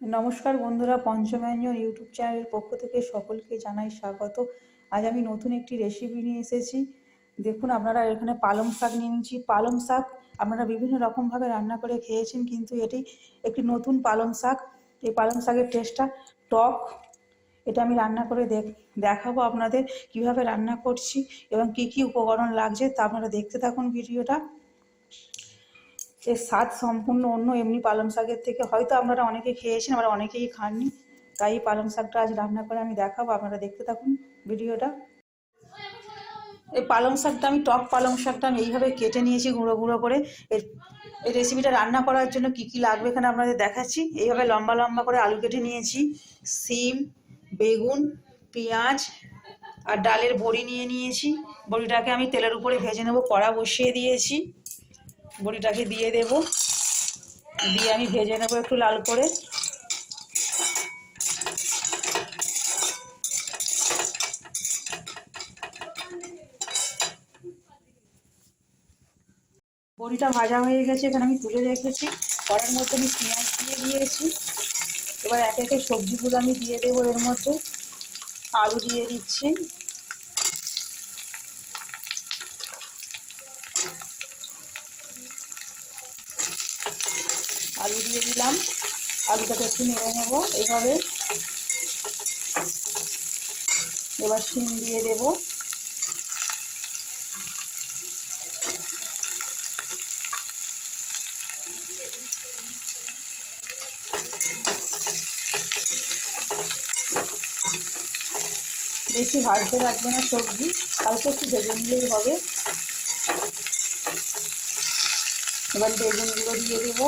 নমস্কার বন্ধুরা পঞ্চব্যঞ্জন ইউটিউব চ্যানেলের পক্ষ থেকে সকলকে জানাই স্বাগত। আজ আমি নতুন একটি রেসিপি নিয়ে এসেছি। দেখুন, আপনারা এখানে পালং শাক নিয়ে নিচ্ছি পালং শাক আপনারা বিভিন্ন রকমভাবে রান্না করে খেয়েছেন, কিন্তু এটি একটি নতুন পালং শাক। এই পালং শাকের টেস্টটা টক। এটা আমি রান্না করে দেখ, দেখাবো আপনাদের কীভাবে রান্না করছি এবং কি কি উপকরণ লাগছে তা আপনারা দেখতে থাকুন ভিডিওটা। এর স্বাদ সম্পূর্ণ অন্য এমনি পালং শাকের থেকে। হয়তো আপনারা অনেকে খেয়েছেন আবার অনেকেই খাননি। তাই পালং শাকটা আজ রান্না করে আমি দেখাবো, আপনারা দেখতে থাকুন ভিডিওটা। এই পালং শাকটা, আমি টক পালং শাকটা আমি এইভাবে কেটে নিয়েছি গুঁড়ো গুঁড়ো করে। এর, এই রেসিপিটা রান্না করার জন্য কি কি লাগবে এখানে আপনাদের দেখাচ্ছি। এইভাবে লম্বা লম্বা করে আলু কেটে নিয়েছি, সিম, বেগুন, পেঁয়াজ আর ডালের বড়ি নিয়ে নিয়েছি। বড়িটাকে আমি তেলের উপরে ভেজে নেব, কড়া বসিয়ে দিয়েছি। বড়িটাকে দিয়ে দেব। দিয়ে আমি ভেজে নেব একটু লাল করে। বড়িটা ভাজা হয়ে গেছে, এখানে আমি তুলে রেখেছি। কড়ার মধ্যে আমি পেঁয়াজ দিয়ে দিয়েছি। এবার একে একে সবজিগুলো আমি দিয়ে দেবো এর মধ্যে। আলু দিয়ে দিচ্ছি। আলু দিয়ে দিলাম। আলুটাকে একটু নেড়ে নেব এইভাবে। এবার শিম দিয়ে দেব। বেশি ভাজতে রাখবে না সবজি, হালকা একটু ভেজে নিলেই হবে। এবার বেগুনগুলো দিয়ে দেবো।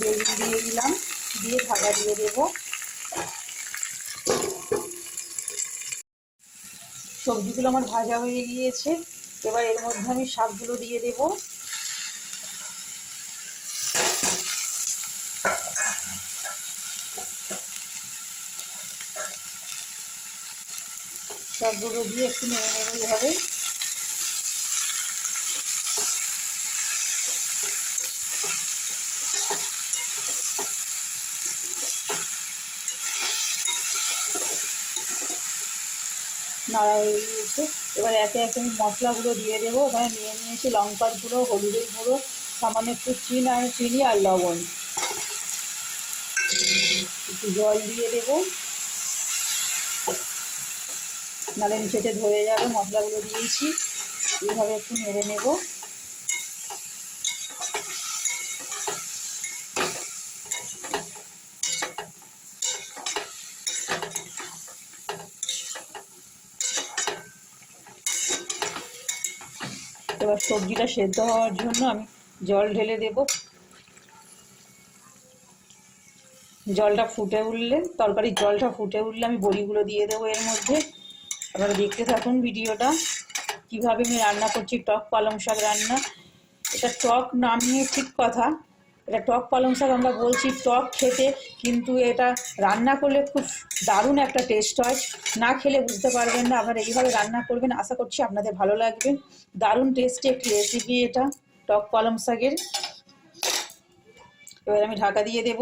বেগুন দিয়ে দিলাম, দিয়ে ভাজা দিয়ে দেবো। সবজিগুলো আমার ভাজা হয়ে গিয়েছে, এবার এর মধ্যে আমি শাকগুলো দিয়ে দেব। শাকগুলো দিয়ে একটু নেড়ে নেড়ে এইভাবে নাড়া হয়ে গিয়েছে। এবার একে একে আমি মশলাগুলো দিয়ে দেবো। ওখানে নিয়ে নিয়েছি লঙ্কার গুঁড়ো, হলুদের গুঁড়ো, সামান্য একটু চিন আর চিনি আর লবণ। একটু জল দিয়ে দেবো। নালে নিচেতে ধরে যাবে। মশলাগুলো দিয়েছি। এইভাবে একটু নেড়ে নেব। এবার সবজিটা সেদ্ধ হওয়ার জন্য আমি জল ঢেলে দেব। জলটা ফুটে উঠলে, তরকারির জলটা ফুটে উঠলে আমি বড়িগুলো দিয়ে দেবো এর মধ্যে। আপনারা দেখতে থাকুন ভিডিওটা, কীভাবে আমি রান্না করছি, টক পালং শাক রান্না। এটা টক নাম নিয়ে ঠিক কথা এটা টক পালং শাক আমরা বলছি টক খেতে, কিন্তু এটা রান্না করলে খুব দারুণ একটা টেস্ট হয়। না খেলে বুঝতে পারবেন না আপনারা এইভাবে রান্না করবেন, আশা করছি আপনাদের ভালো লাগবে। দারুণ টেস্টি একটি রেসিপি এটা, টক পালং শাকের। এবার আমি ঢাকা দিয়ে দেব।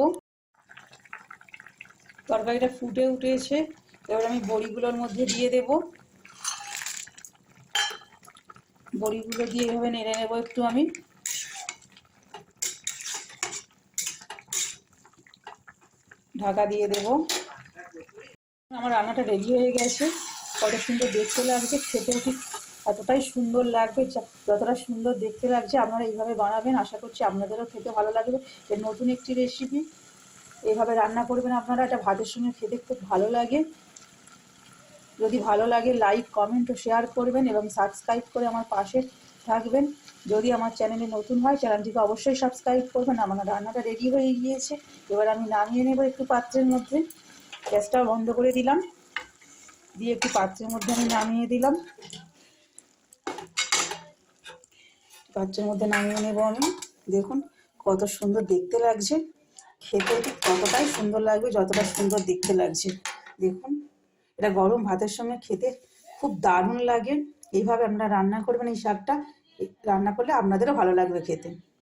তরকারিটা ফুটে উঠেছে, এবার আমি বড়িগুলোর মধ্যে দিয়ে দেব। বড়িগুলো দিয়ে এভাবে নেড়ে নেব একটু আমি। ঢাকা দিয়ে দেব। আমার রান্নাটা রেডি হয়ে গেছে। কত সুন্দর দেখতে লাগছে, খেতেও ঠিক এতটাই সুন্দর লাগবে যতটা সুন্দর দেখতে লাগছে, আপনারা এইভাবে বানাবেন, আশা করছি আপনাদেরও খেতে ভালো লাগবে। এর নতুন একটি রেসিপি এইভাবে রান্না করবেন আপনারা, এটা ভাতের সঙ্গে খেতে খুব ভালো লাগে। যদি ভালো লাগে লাইক কমেন্ট ও শেয়ার করবেন এবং সাবস্ক্রাইব করে আমার পাশে থাকবেন। যদি আমার চ্যানেলে নতুন হয়, চ্যানেলটিকে অবশ্যই সাবস্ক্রাইব করবেন। আমার রান্নাটা রেডি হয়ে গিয়েছে। এবার আমি নামিয়ে নেব একটু পাত্রের মধ্যে। গ্যাসটা বন্ধ করে দিলাম। দিয়ে একটু পাত্রের মধ্যে আমি নামিয়ে দিলাম। পাত্রের মধ্যে নামিয়ে নেব আমি। দেখুন, কত সুন্দর দেখতে লাগছে। খেতে ঠিক ততটাই সুন্দর লাগবে, যতটা সুন্দর দেখতে লাগছে। দেখুন, এটা গরম ভাতের সঙ্গে খেতে খুব দারুণ লাগে। এইভাবে আপনারা রান্না করবেন এই শাকটা। রান্না করলে আপনাদেরও ভালো লাগবে খেতে।